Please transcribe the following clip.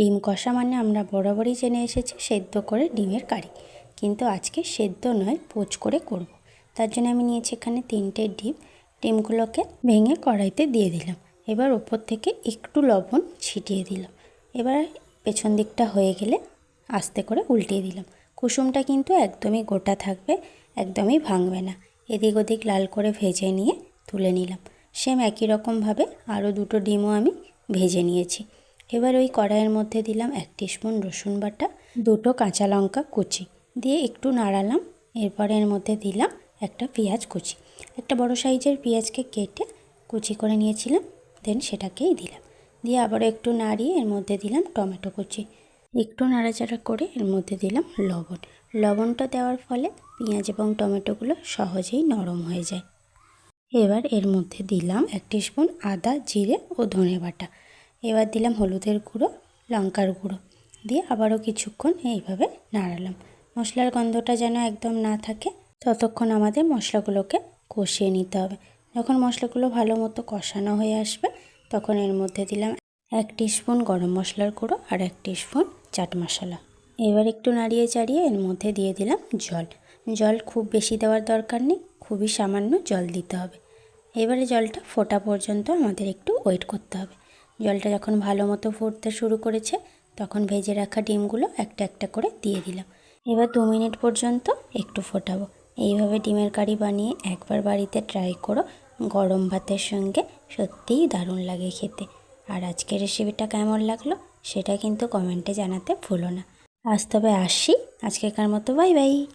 ডিম কষা মানে আমরা বরাবরই জেনে এসেছি সেদ্ধ করে ডিমের কারি। কিন্তু আজকে সেদ্ধ নয়, পোচ করে করব। তার জন্য আমি নিয়েছি এখানে তিনটে ডিম। ডিমগুলোকে ভেঙে কড়াইতে দিয়ে দিলাম। এবার ওপর থেকে একটু লবণ ছিটিয়ে দিলাম। এবার পেছন দিকটা হয়ে গেলে আস্তে করে উল্টিয়ে দিলাম। কুসুমটা কিন্তু একদমই গোটা থাকবে, একদমই ভাঙবে না। এদিক ওদিক লাল করে ভেজে নিয়ে তুলে নিলাম। সেম একই রকমভাবে আরও দুটো ডিমও আমি ভেজে নিয়েছি। এবার ওই কড়াইয়ের মধ্যে দিলাম এক স্পুন রসুন বাটা, দুটো কাঁচা লঙ্কা কুচি। দিয়ে একটু নাড়ালাম, এরপরে এর মধ্যে দিলাম একটা পেঁয়াজ কুচি। একটা বড় সাইজের পেঁয়াজকে কেটে কুচি করে নিয়েছিলাম দেন সেটাকেই দিলাম। দিয়ে আবার একটু নাড়িয়ে এর মধ্যে দিলাম টমেটো কুচি। একটু নাড়াচাড়া করে এর মধ্যে দিলাম লবণ। লবণটা দেওয়ার ফলে পেঁয়াজ এবং টমেটোগুলো সহজেই নরম হয়ে যায়। এবার এর মধ্যে দিলাম এক স্পুন আদা, জিরে ও ধনে বাটা। এবার দিলাম হলুদের গুঁড়ো, লঙ্কার গুঁড়ো। দিয়ে আবারও কিছুক্ষণ এইভাবে নাড়ালাম। মশলার গন্ধটা যেন একদম না থাকে, ততক্ষণ আমাদের মশলাগুলোকে কষিয়ে নিতে হবে। যখন মশলাগুলো ভালো মতো কষানো হয়ে আসবে, তখন এর মধ্যে দিলাম এক স্পুন গরম মশলার গুঁড়ো আর এক স্পুন চাট মশলা। এবার একটু নাড়িয়ে চাড়িয়ে এর মধ্যে দিয়ে দিলাম জল। জল খুব বেশি দেওয়ার দরকার নেই, খুবই সামান্য জল দিতে হবে। এবারে জলটা ফোটা পর্যন্ত আমাদের একটু ওয়েট করতে হবে। জলটা যখন ভালো মতো ফুটতে শুরু করেছে, তখন ভেজে রাখা ডিমগুলো একটা একটা করে দিয়ে দিলাম। এবার দু মিনিট পর্যন্ত একটু ফোটাবো। এইভাবে ডিমের কারি বানিয়ে একবার বাড়িতে ট্রাই করো। গরম ভাতের সঙ্গে সত্যিই দারুণ লাগে খেতে। আর আজকের রেসিপিটা কেমন লাগল, সেটা কিন্তু কমেন্টে জানাতে ভুলো না। আজ তবে আসি। আজকেকার মতো বাই বাই